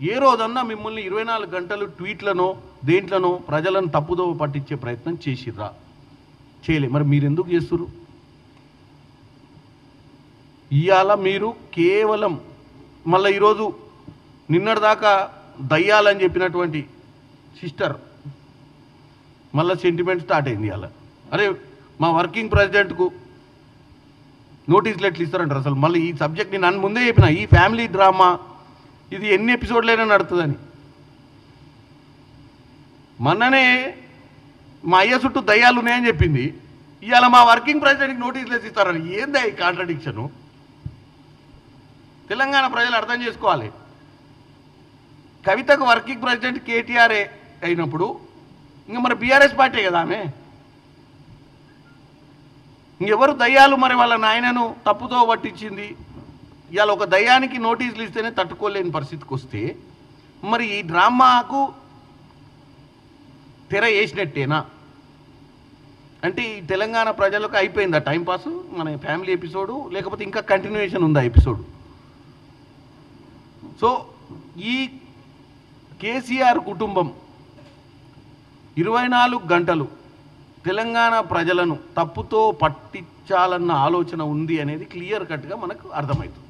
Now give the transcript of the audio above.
ఏ రోజన్నా మిమ్మల్ని ఇరవై నాలుగు గంటలు ట్వీట్లను దేంట్లనో ప్రజలను తప్పుదో పట్టించే ప్రయత్నం చేసిర్రా? చేయలే. మరి మీరు ఎందుకు చేస్తురు ఇవాళ మీరు కేవలం మళ్ళీ ఈరోజు నిన్నటిదాకా దయ్యాలని చెప్పినటువంటి సిస్టర్ మళ్ళీ సెంటిమెంట్ స్టార్ట్ అయింది ఇవాళ అరే మా వర్కింగ్ ప్రెసిడెంట్కు నోటీసులు ఎట్లా ఇస్తారంటారు అసలు. మళ్ళీ ఈ సబ్జెక్ట్ నేను నన్ను ముందే చెప్పిన ఈ ఫ్యామిలీ డ్రామా ఇది ఎన్ని ఎపిసోడ్లైనా నడుతుందని. మొన్ననే మా అయ్య చుట్టూ దయ్యాలు ఉన్నాయని చెప్పింది. ఇవాళ మా వర్కింగ్ ప్రెసిడెంట్కి నోటీసులు వేసి ఇస్తారని. ఏందా ఈ కాంట్రడిక్షను? తెలంగాణ ప్రజలు అర్థం చేసుకోవాలి. కవితకు వర్కింగ్ ప్రెసిడెంట్ కేటీఆర్ఏ అయినప్పుడు ఇంకా మరి బీఆర్ఎస్ పార్టీ కదా ఆమె? ఇంకెవరు దయ్యాలు మరి వాళ్ళ నాయనను తప్పుతో పట్టించింది? ఇవాళ ఒక దయ్యానికి నోటీసులు ఇస్తేనే తట్టుకోలేని పరిస్థితికి వస్తే మరి ఈ డ్రామాకు తెర వేసినట్టేనా? అంటే ఈ తెలంగాణ ప్రజలకు అయిపోయిందా టైంపాస్ మన ఫ్యామిలీ ఎపిసోడు లేకపోతే ఇంకా కంటిన్యూషన్ ఉందా ఎపిసోడ్? సో ఈ కేసీఆర్ కుటుంబం ఇరవై నాలుగు గంటలు తెలంగాణ ప్రజలను తప్పుతో పట్టించాలన్న ఆలోచన ఉంది అనేది క్లియర్ కట్గా మనకు అర్థమవుతుంది.